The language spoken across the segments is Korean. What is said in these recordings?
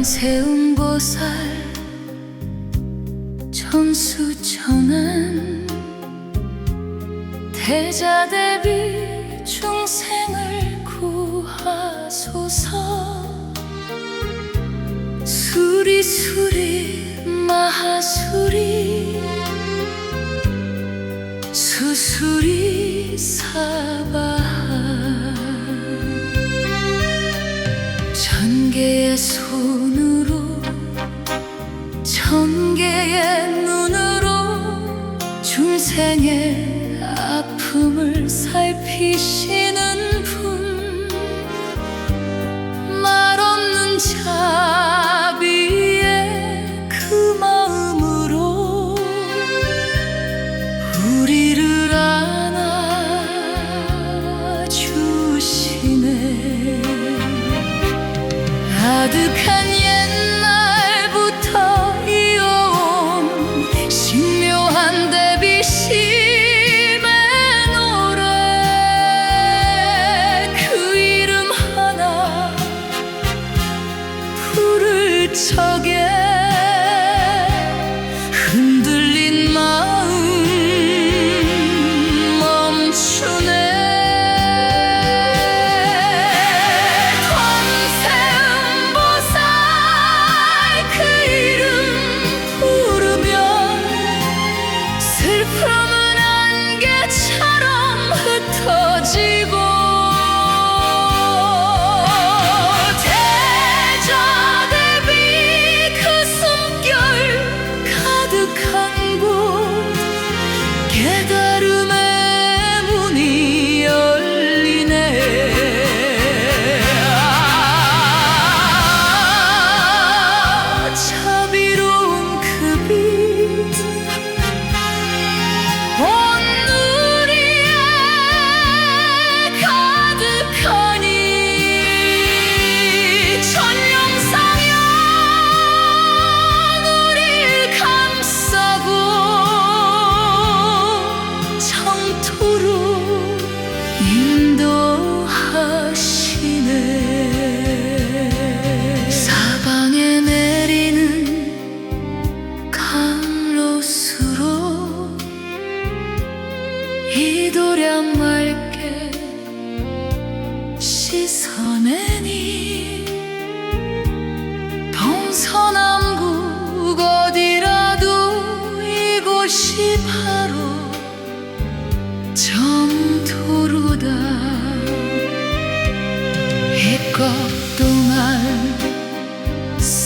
관세음보살 천수천안 대자 대비 중생을 구하소서. 수리수리 마하수리 수수리 사바 천 개의 손으로 천 개의 눈으로 중생의 아픔을 살피시는 분 아득한 옛날부터 이어온 신묘한 대비심의 노래 그 이름 하나 부를 적에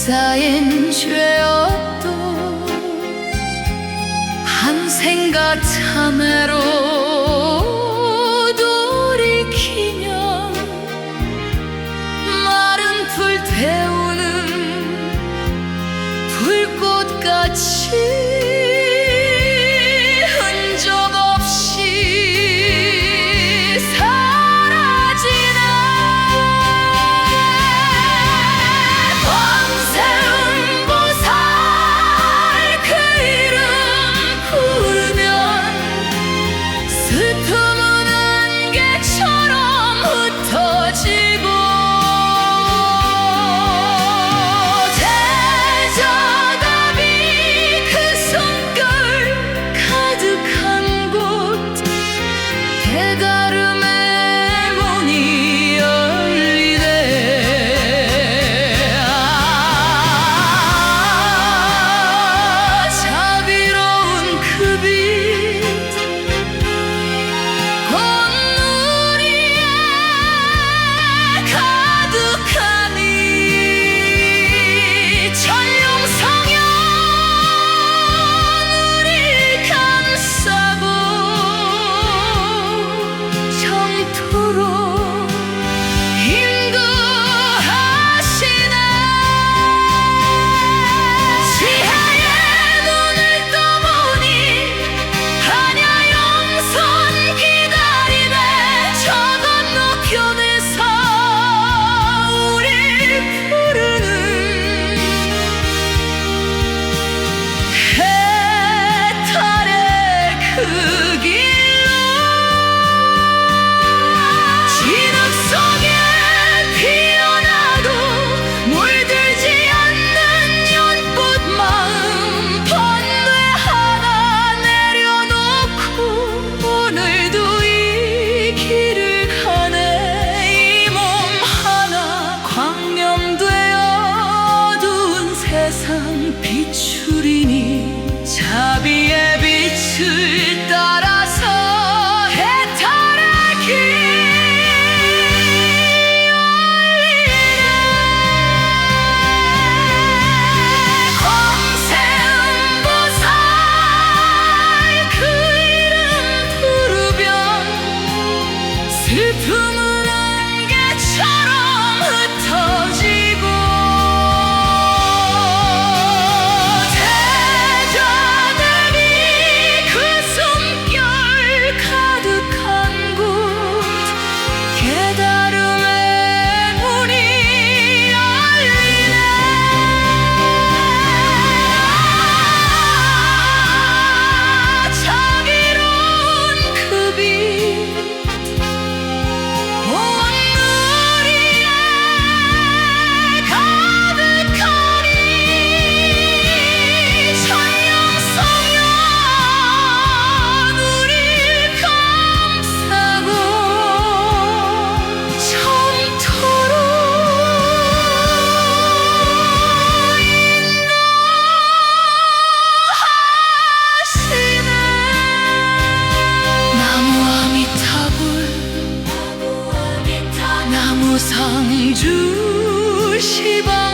쌓인 죄업도 한생과 참회로 돌이키면 마른 불 태우는 불꽃같이 상주 시방